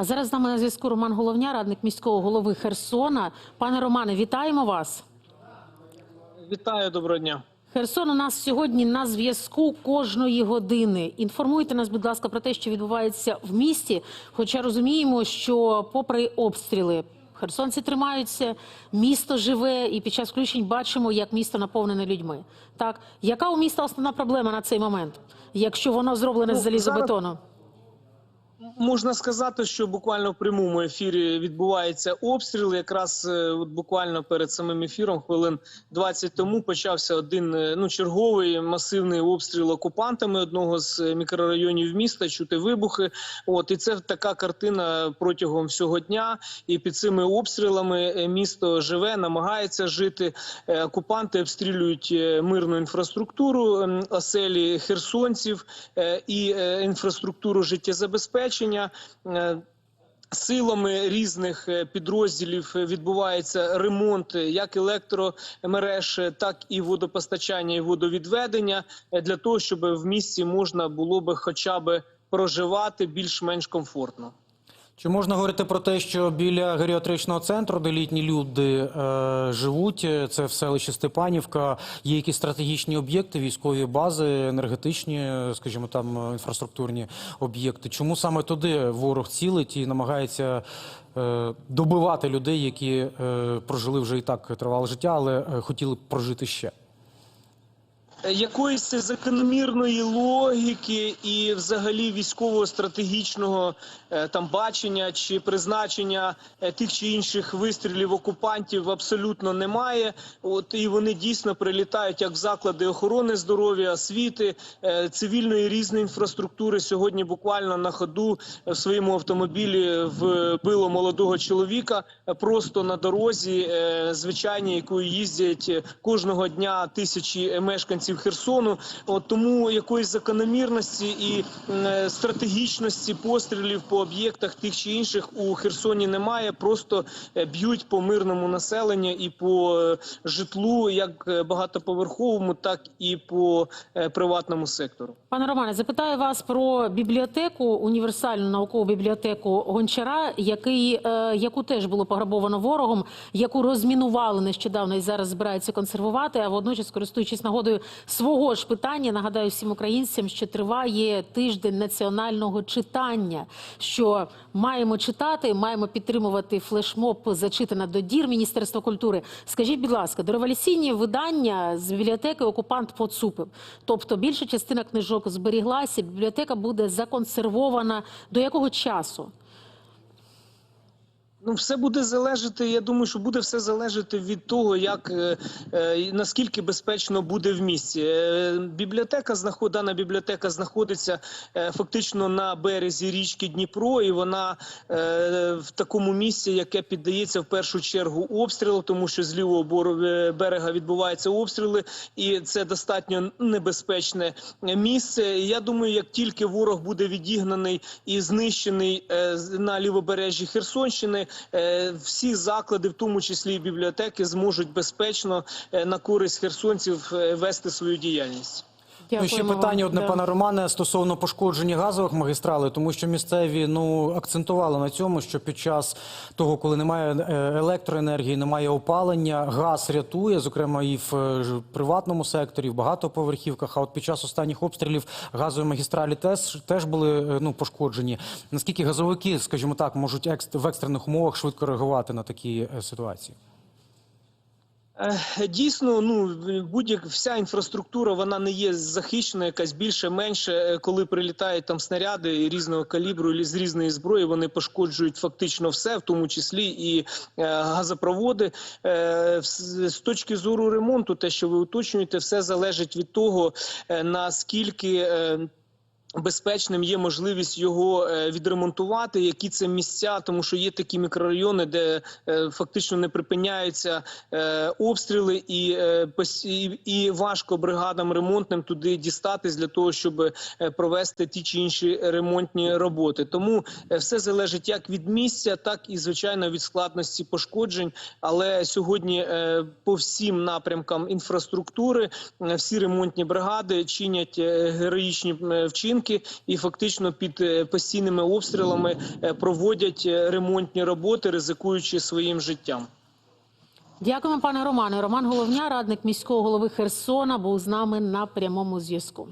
А зараз з нами на зв'язку Роман Головня, радник міського голови Херсона. Пане Романе, вітаємо вас. Вітаю, доброго дня. Херсон у нас сьогодні на зв'язку кожної години. Інформуйте нас, будь ласка, про те, що відбувається в місті. Хоча розуміємо, що попри обстріли херсонці тримаються, місто живе, і під час включень бачимо, як місто наповнене людьми. Так, яка у міста основна проблема на цей момент, якщо воно зроблене з Ну, залізобетону? Можна сказати, що буквально в прямому ефірі відбувається обстріл. Якраз е, от буквально перед самим ефіром, хвилин 20 тому, почався один е, ну черговий масивний обстріл окупантами одного з е, мікрорайонів міста. Чути вибухи. От і це така картина протягом всього дня. І під цими обстрілами місто живе, намагається жити. Окупанти обстрілюють мирну інфраструктуру, оселі херсонців і інфраструктуру життєзабезпечення. Е, Силами різних е, підрозділів відбувається ремонт е, як електромереж, так і водопостачання і водовідведення для того, щоб в місті можна було би хоча б проживати більш-менш комфортно. Чи можна говорити про те, що біля геріатричного центру, де літні люди е, живуть, це в селищі Степанівка, є якісь стратегічні об'єкти, військові бази, енергетичні, скажімо, там е, інфраструктурні об'єкти? Чому саме туди ворог цілить і намагається е, добивати людей, які е, прожили вже і так тривале життя, але е, хотіли б прожити ще? Якоїсь закономірної логіки і, взагалі, військового стратегічного е, там бачення чи призначення е, тих чи інших вистрілів окупантів абсолютно немає. От і вони дійсно прилітають як в заклади охорони здоров'я, освіти, е, цивільної різної інфраструктури. Сьогодні буквально на ходу в своєму автомобілі вбило молодого чоловіка просто на дорозі, звичайній, якою їздять кожного дня тисячі мешканців Херсону. От тому якоїсь закономірності і е, стратегічності пострілів по об'єктах тих чи інших у Херсоні немає. Просто е, б'ють по мирному населенню і по е, житлу, як багатоповерховому, так і по приватному сектору. Пане Романе, запитаю вас про бібліотеку, універсальну наукову бібліотеку Гончара, який, яку теж було пограбовано ворогом, яку розмінували нещодавно і зараз збираються консервувати. А водночас, користуючись нагодою свого ж питання, нагадаю всім українцям, що триває тиждень національного читання. Що маємо читати, маємо підтримувати флешмоб зачитана до дір Міністерства культури. Скажіть, будь ласка, дореволюційні видання з бібліотеки окупант поцупив. Тобто більша частина книжок зберіглася, бібліотека буде законсервована до якого часу? Ну, все буде залежати. Я думаю, що буде все залежати від того, як е, е, наскільки безпечно буде в місті. Е, бібліотека знаход, дана бібліотека знаходиться е, фактично на березі річки Дніпро, і вона е, в такому місці, яке піддається в першу чергу обстрілу, тому що з лівого е, берега відбуваються обстріли, і це достатньо небезпечне місце. Я думаю, як тільки ворог буде відігнаний і знищений е, на лівобережжі Херсонщини, всі заклади, в тому числі і бібліотеки, зможуть безпечно е, на користь херсонців е, вести свою діяльність. Ну, ще питання одне, Да. пане Романе, стосовно пошкодження газових магістралей, тому що місцеві ну акцентували на цьому, що під час того, коли немає е, електроенергії, немає опалення, газ рятує, зокрема і в е, приватному секторі, в багатоповерхівках. А от під час останніх обстрілів газові магістралі теж теж були е, ну пошкоджені. Наскільки газовики, скажімо так, можуть екст- в екстрених умовах швидко реагувати на такі ситуації? Е, Дійсно, ну будь-як вся інфраструктура вона не є захищена, якась більше менше. Е, Коли прилітають там снаряди різного калібру з різної зброї, вони пошкоджують фактично все, в тому числі і е, газопроводи. З точки зору ремонту, те, що ви уточнюєте, все залежить від того, наскільки. Безпечним є можливість його е, відремонтувати, які це місця, тому що є такі мікрорайони, де е, фактично не припиняються е, обстріли, і, і, важко бригадам ремонтним туди дістатись для того, щоб провести ті чи інші ремонтні роботи. Тому все залежить як від місця, так і звичайно від складності пошкоджень. Але сьогодні по всім напрямкам інфраструктури всі ремонтні бригади чинять героїчні вчинки. Будинки і фактично під е, постійними обстрілами е, проводять е, ремонтні роботи, ризикуючи своїм життям. Дякуємо, пане Романе. Роман Головня, радник міського голови Херсона, був з нами на прямому зв'язку.